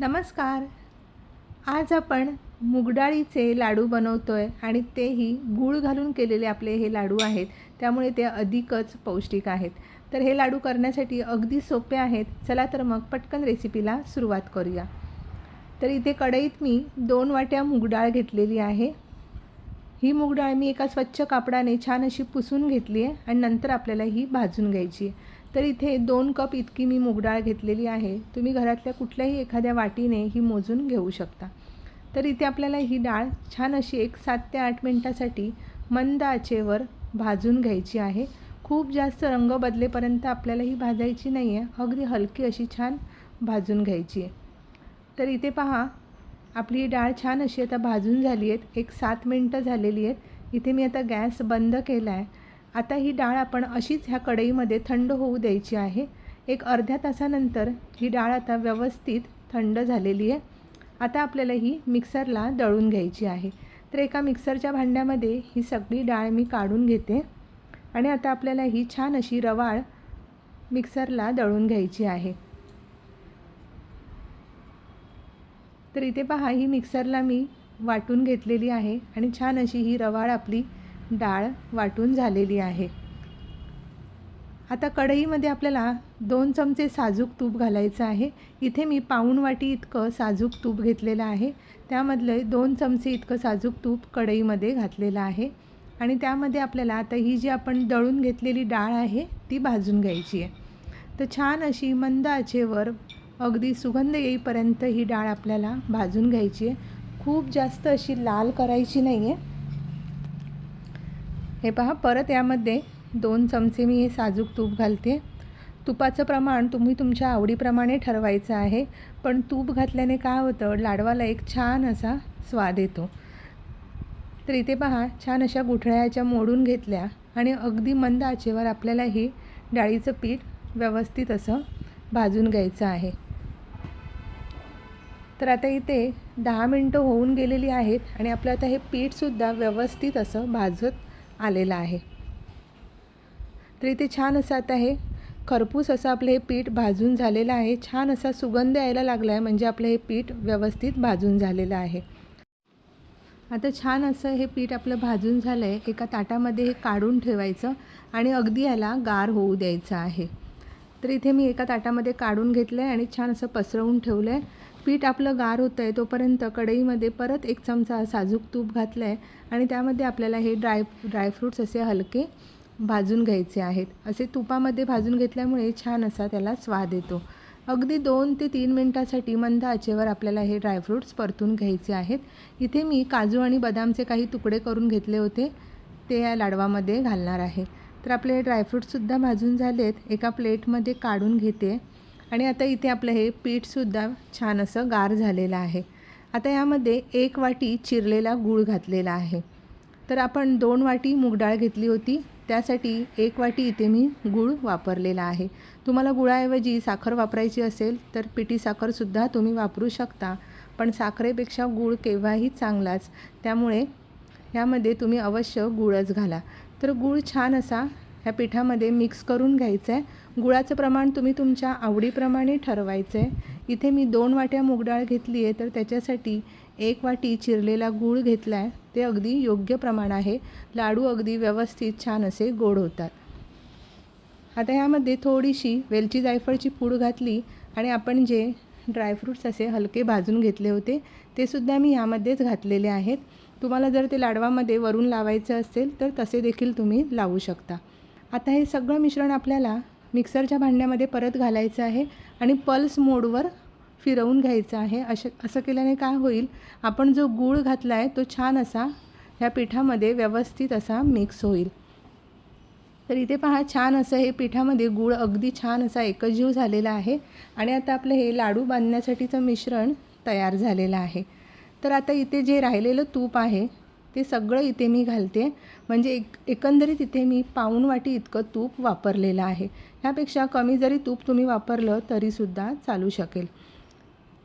नमस्कार. आज आपण मुगडाळीचे लाडू बनवतो आहे आणि तेही गूळ घालून केलेले आपले हे लाडू आहेत. त्यामुळे ते अधिकच पौष्टिक आहेत. तर हे लाडू करण्यासाठी अगदी सोपे आहेत. चला तर मग पटकन रेसिपीला सुरुवात करूया. तर इथे कढईत मी दोन वाट्या मुगडाळ घेतलेली आहे. ही मूगडाळ मी एका स्वच्छ कापडाने छान अशी पुसून घेतली आहे आणि नंतर आपल्याला ही भाजून घ्यायची आहे. तर इथे दोन कप इतकी मी मूगडाळ घेतलेली आहे. तुम्ही घरातल्या कुठल्याही एखाद्या वाटीने ही मोजून घेऊ शकता. तर इथे आपल्याला ही डाळ छान अशी एक सात ते आठ मिनटासाठी मंद आचेवर भाजून घ्यायची आहे. खूप जास्त रंग बदलेपर्यंत आपल्याला ही भाजायची नाही आहे अगदी हलकी अशी छान भाजून घ्यायची आहे. तर इथे पहा आपली डाळ छान अशी आता भाजून झाली आहेत. एक सात मिनटं झालेली आहेत. इथे मी आता गॅस बंद केला आहे आता ही डाळ आपण अशीच ह्या कढईमध्ये थंड होऊ द्यायची आहे. एक अर्ध्या तासानंतर ही डाळ आता व्यवस्थित थंड झालेली आहे. आता आपल्याला ही मिक्सरला दळून घ्यायची आहे. तर एका मिक्सरच्या भांड्यामध्ये ही सगळी डाळ मी काढून घेते. आणि आता आपल्याला ही छान अशी रवाळ मिक्सरला दळून घ्यायची आहे. तर इथे पहा ही मिक्सरला मी वाटून घेतलेली आहे आणि छान अशी ही रवाळ आपली डाळ वाटून झालेली आहे. आता कढईमध्ये आपल्याला दोन चमचे साजूक तूप घालायचं आहे. इथे मी पाऊण वाटी इतकं साजूक तूप घेतलेलं आहे. त्यामधले दोन चमचे इतकं साजूक तूप कढईमध्ये घातलेलं आहे. आणि त्यामध्ये आपल्याला आता ही जी आपण दळून घेतलेली डाळ आहे ती भाजून घ्यायची आहे. तर छान अशी मंद आचेवर अगदी सुगंध येईपर्यंत ही डाळ आपल्याला भाजून घ्यायची आहे. खूप जास्त अशी लाल करायची नाही आहे हे पहा परत यामध्ये दोन चमचे मी हे साजूक तूप घालते. तुपाचं प्रमाण तुम्ही तुमच्या आवडीप्रमाणे ठरवायचं आहे पण तूप घातल्याने काय होतं? लाडवाला एक छान असा स्वाद येतो. तर इथे पहा छान अशा गुठळ्याच्या मोडून घेतल्या आणि अगदी मंद आचेवर आपल्याला हे डाळीचं पीठ व्यवस्थित असं भाजून घ्यायचं आहे. तर आता इथे दहा मिनटं होऊन गेलेली आहेत आणि आपलं आता हे पीठसुद्धा व्यवस्थित असं भाजत आलेला आहे. तर इथे छान असं आता हे खरपूस असं आपलं हे पीठ भाजून झालेलं आहे. छान असा सुगंध यायला लागला आहे म्हणजे आपलं हे पीठ व्यवस्थित भाजून झालेलं आहे. आता छान असं हे पीठ आपलं भाजून झालं आहे एका ताटामध्ये हे काढून ठेवायचं आणि अगदी याला गार होऊ द्यायचं आहे. तर इथे मी एका ताटामध्ये काढून घेतलं आहे आणि छान असं पसरवून ठेवलं आहे पीठ आपलं गार होतं आहे तोपर्यंत कढईमध्ये परत एक चमचा साजूक तूप घातलं आहे आणि त्यामध्ये आपल्याला हे ड्राय ड्रायफ्रूट्स असे हलके भाजून घ्यायचे आहेत. असे तुपामध्ये भाजून घेतल्यामुळे छान असा त्याला स्वाद येतो. अगदी दोन ते तीन मिनटासाठी मंद आचेवर आपल्याला हे ड्रायफ्रूट्स परतून घ्यायचे आहेत. इथे मी काजू आणि बदामचे काही तुकडे करून घेतले होते ते या लाडवामध्ये घालणार आहे. तर आपले ड्रायफ्रूटसुद्धा भाजून झालेत. एका प्लेटमध्ये काढून घेते. आणि आता इथे आपलं हे पीठसुद्धा छान असं गार झालेलं आहे. आता यामध्ये एक वाटी चिरलेला गूळ घातलेला आहे. तर आपण दोन वाटी मूगडाळ घेतली होती. त्यासाठी एक वाटी इथे मी गूळ वापरलेला आहे. तुम्हाला गुळाऐवजी साखर वापरायची असेल तर पिठी साखरसुद्धा तुम्ही वापरू शकता. पण साखरेपेक्षा गूळ केव्हाही चांगलाच. त्यामुळे यामध्ये तुम्ही अवश्य गूळच घाला. तर गूळ छान असा ह्या पिठामध्ये मिक्स करून घ्यायचं आहे गुळाचं प्रमाण तुम्ही तुमच्या आवडीप्रमाणे ठरवायचं आहे इथे मी दोन वाट्या मूगडाळ घेतली आहे तर त्याच्यासाठी एक वाटी चिरलेला गूळ घेतला आहे ते अगदी योग्य प्रमाण आहे. लाडू अगदी व्यवस्थित छान असे गोड होतात. आता ह्यामध्ये थोडीशी वेलची जायफळची पूड घातली आणि आपण जे ड्रायफ्रूट्स असे हलके भाजून घेतले होते ते सुद्धा मी ह्यामध्येच घातलेले आहेत. तुम्हाला जर ते लाडवामध्ये वरून लावायचं असेल तर तसे देखील तुम्ही लावू शकता. आता हे सगळं मिश्रण आपल्याला मिक्सरच्या भांड्यामध्ये परत घालायचं आहे आणि पल्स मोडवर फिरवून घ्यायचं आहे. अशा असं केल्याने काय होईल? आपण जो गूळ घातला आहे तो छान असा ह्या पिठामध्ये व्यवस्थित असा मिक्स होईल. तर इथे पहा छान असं हे पिठामध्ये गूळ अगदी छान असा एकजीव झालेला आहे आणि आता आपलं हे लाडू बांधण्यासाठीचं मिश्रण तयार झालेलं आहे. तर आता इथे जे राहिलेलं तूप आहे ते सगळं इथे मी घालते. म्हणजे एक एकंदरीत इथे मी पाऊण वाटी इतकं तूप वापरलेलं आहे. ह्यापेक्षा कमी जरी तूप तुम्ही वापरलं तरीसुद्धा चालू शकेल.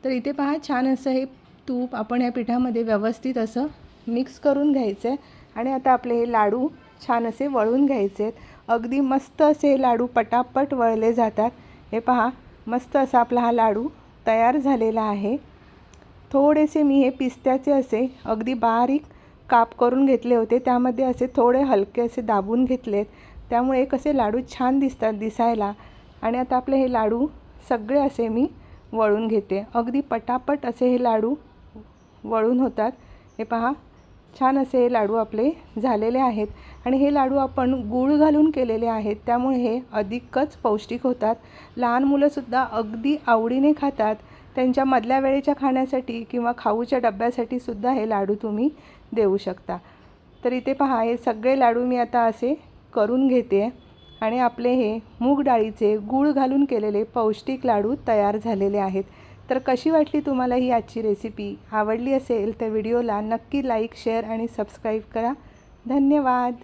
तर इथे पहा छान असं हे तूप आपण या पिठामध्ये व्यवस्थित असं मिक्स करून घ्यायचं आहे. आणि आता आपले हे लाडू छान असे वळून घ्यायचे आहेत. अगदी मस्त असे लाडू पटापट वळले जातात. हे पहा मस्त असा आपला हा लाडू तयार झालेला आहे. थोडेसे मी हे पिस्त्याचे असे अगदी बारीक काप करून घेतले होते. त्यामध्ये असे थोडे हलके असे दाबून घेतलेत. त्यामुळे कसे लाडू छान दिसतात दिसायला. आणि आता आपले हे लाडू सगळे असे मी वळून घेते. अगदी पटापट असे हे लाडू वळून होतात. हे पहा छान असे हे लाडू आपले झालेले आहेत. आणि हे लाडू आपण गूळ घालून केलेले आहेत. त्यामुळे हे अधिकच पौष्टिक होतात. लहान मुलंसुद्धा अगदी आवडीने खातात. त्यांच्या मधल्या वेळेच्या खाण्यासाठी किंवा खाऊच्या डब्यासाठी सुद्धा हे लाडू तुम्ही देऊ शकता. तर इथे पहा हे सगळे लाडू मी आता असे करून घेते आणि आपले हे मूग डाळीचे गूळ घालून केलेले पौष्टिक लाडू तयार झालेले आहेत. तर कशी वाटली तुम्हाला ही आजची रेसिपी आवडली असेल तर व्हिडिओला नक्की लाईक शेअर आणि सबस्क्राईब करा. धन्यवाद!